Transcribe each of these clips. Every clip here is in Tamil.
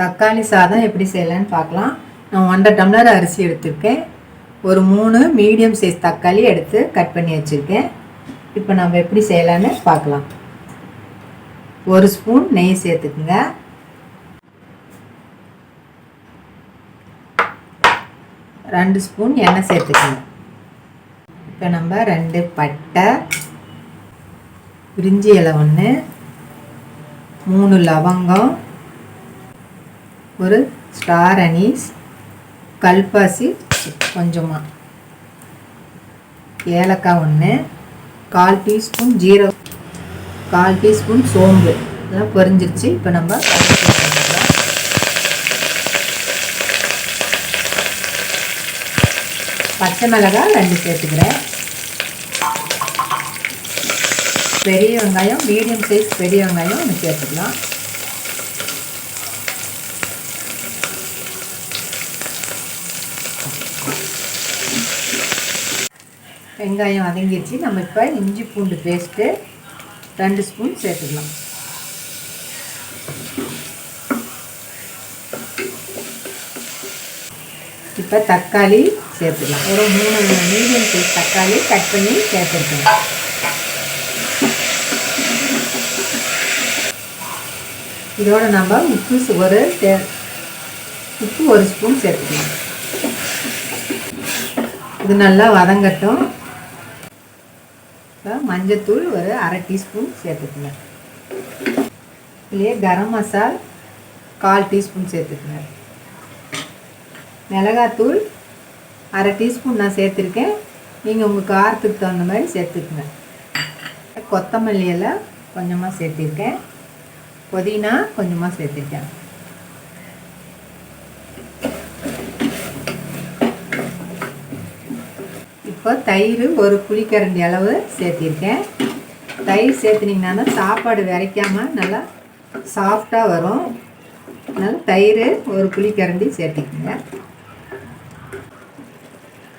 தக்காளி சாதம் எப்படி செய்யலான்னு பார்க்கலாம். நான் ஒன்றரை டம்ளர் அரிசி எடுத்திருக்கேன். ஒரு மூணு மீடியம் சைஸ் தக்காளி எடுத்து கட் பண்ணி வச்சுருக்கேன். இப்போ நம்ம எப்படி செய்யலான்னு பார்க்கலாம். ஒரு ஸ்பூன் நெய் சேர்த்துக்குங்க. ரெண்டு ஸ்பூன் எண்ணெய் சேர்த்துக்கோங்க. இப்போ நம்ம ரெண்டு பட்டை பிரிஞ்சி இலை ஒன்று மூணு லவங்கம் ஒரு ஸ்டார் அனீஸ் கல்பாசி கொஞ்சமாக ஏலக்காய் ஒன்று கால் டீஸ்பூன் ஜீரோ கால் டீஸ்பூன் சோம்பு. இதெல்லாம் பொரிஞ்சிருச்சு. இப்போ நம்ம பச்சை மிளகாய் ரெண்டு சேர்த்துக்கிறேன். பெரிய வெங்காயம் மீடியம் சைஸ் பெரிய வெங்காயம் ஒன்று சேர்த்துக்கலாம். வெங்காயம் வதங்கிடுச்சு நம்ம இப்போ இஞ்சி பூண்டு பேஸ்ட்டு ரெண்டு ஸ்பூன் சேர்த்துக்கலாம். இப்போ தக்காளி சேர்த்துக்கலாம். ஒரு மூணு மீடியம் சைஸ் தக்காளி கட் பண்ணி சேர்த்துருக்கேன் இதோட நம்ம உப்பு சு- ஒரு உப்பு ஒரு ஸ்பூன் சேர்த்துக்கலாம். இது நல்லா வதங்கட்டும். இப்போ மஞ்சத்தூள் ஒரு அரை டீஸ்பூன் சேர்த்துக்குங்க. இதுலேயே கரம் மசால் கால் டீஸ்பூன் சேர்த்துக்குங்க. மிளகாத்தூள் அரை டீஸ்பூன் நான் சேர்த்துருக்கேன். நீங்கள் உங்கள் காரத்துக்கு தகுந்த மாதிரி சேர்த்துக்குங்க. கொத்தமல்லி எல்லாம் கொஞ்சமாக சேர்த்திருக்கேன். புதினா கொஞ்சமாக சேர்த்துருக்கேன். இப்போ தயிர் ஒரு புளிக்கரண்டி அளவு சேர்த்திருக்கேன். தயிர் சேர்த்துனிங்கன்னா தான் சாப்பாடு விரைக்காமல் நல்லா சாஃப்டாக வரும். அதனால் தயிர் ஒரு புளிக்கரண்டி சேர்த்துக்கோங்க.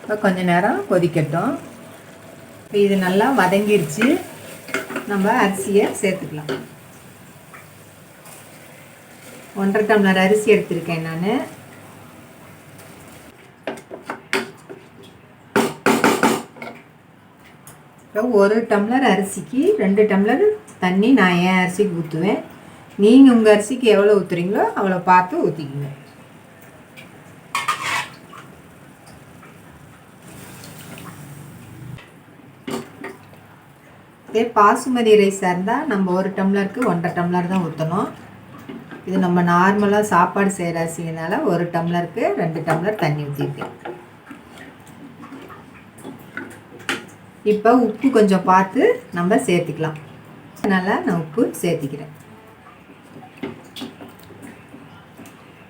இப்போ கொஞ்சம் நேரம் கொதிக்கட்டும். இப்போ இது நல்லா வதங்கிருச்சு. நம்ம அரிசியை சேர்த்துக்கலாம். ஒன்றரை டம்ளர் அரிசி எடுத்திருக்கேன் நான். ஒரு டம்ளர் அரிசிக்கு ரெண்டு டம்ளர் தண்ணி நான் என் அரிசிக்கு ஊற்றுவேன்? நீங்கள் உங்கள் அரிசிக்கு எவ்வளோ ஊற்றுறீங்களோ அவ்வளோ பார்த்து ஊற்றிக்குங்க இதே பாசுமதி ரைஸாக இருந்தால் நம்ம ஒரு டம்ளருக்கு ஒன்றரை டம்ளர் தான் ஊற்றணும் இது நம்ம நார்மலாக சாப்பாடு செய்கிற அரிசினால ஒரு டம்ளருக்கு ரெண்டு டம்ளர் தண்ணி ஊற்றிருக்கேன் இப்போ உப்பு கொஞ்சம் பார்த்து நம்ம சேர்த்துக்கலாம். அதனால் நான் உப்பு சேர்த்திக்கிறேன்.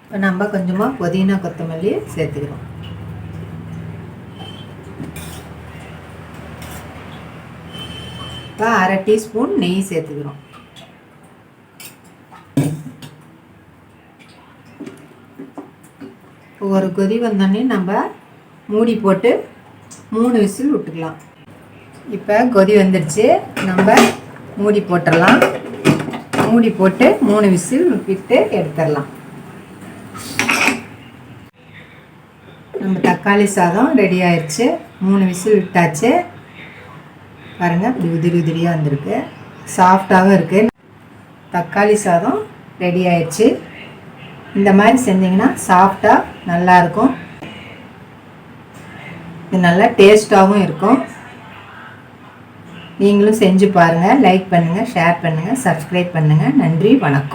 இப்போ நம்ம கொஞ்சமாக புதினா கொத்தமல்லி சேர்த்துக்கிறோம். இப்போ அரை டீஸ்பூன் நெய் சேர்த்துக்கிறோம். ஒரு கொதி வந்தோடனே நம்ம மூடி போட்டு மூணு விசில் விட்டுக்கலாம். இப்போ கொதி வந்துடுச்சு. நம்ம மூடி போட்டுடலாம் மூடி போட்டு மூணு விசில் விட்டு எடுத்துடலாம் நம்ம தக்காளி சாதம் ரெடி ஆயிடுச்சு மூணு விசில் விட்டாச்சு. பாருங்கள் இப்படி உதிரி உதிரியாக வந்திருக்கு. சாஃப்டாகவும் இருக்குது தக்காளி சாதம் ரெடி ஆயிடுச்சு இந்த மாதிரி செஞ்சிங்கன்னா சாஃப்டாக நல்லாயிருக்கும் இது நல்லா டேஸ்ட்டாகவும் இருக்கும். நீங்களும் செஞ்சு பாருங்கள் லைக் பண்ணுங்கள் ஷேர் பண்ணுங்கள் சப்ஸ்கிரைப் பண்ணுங்கள் நன்றி வணக்கம்.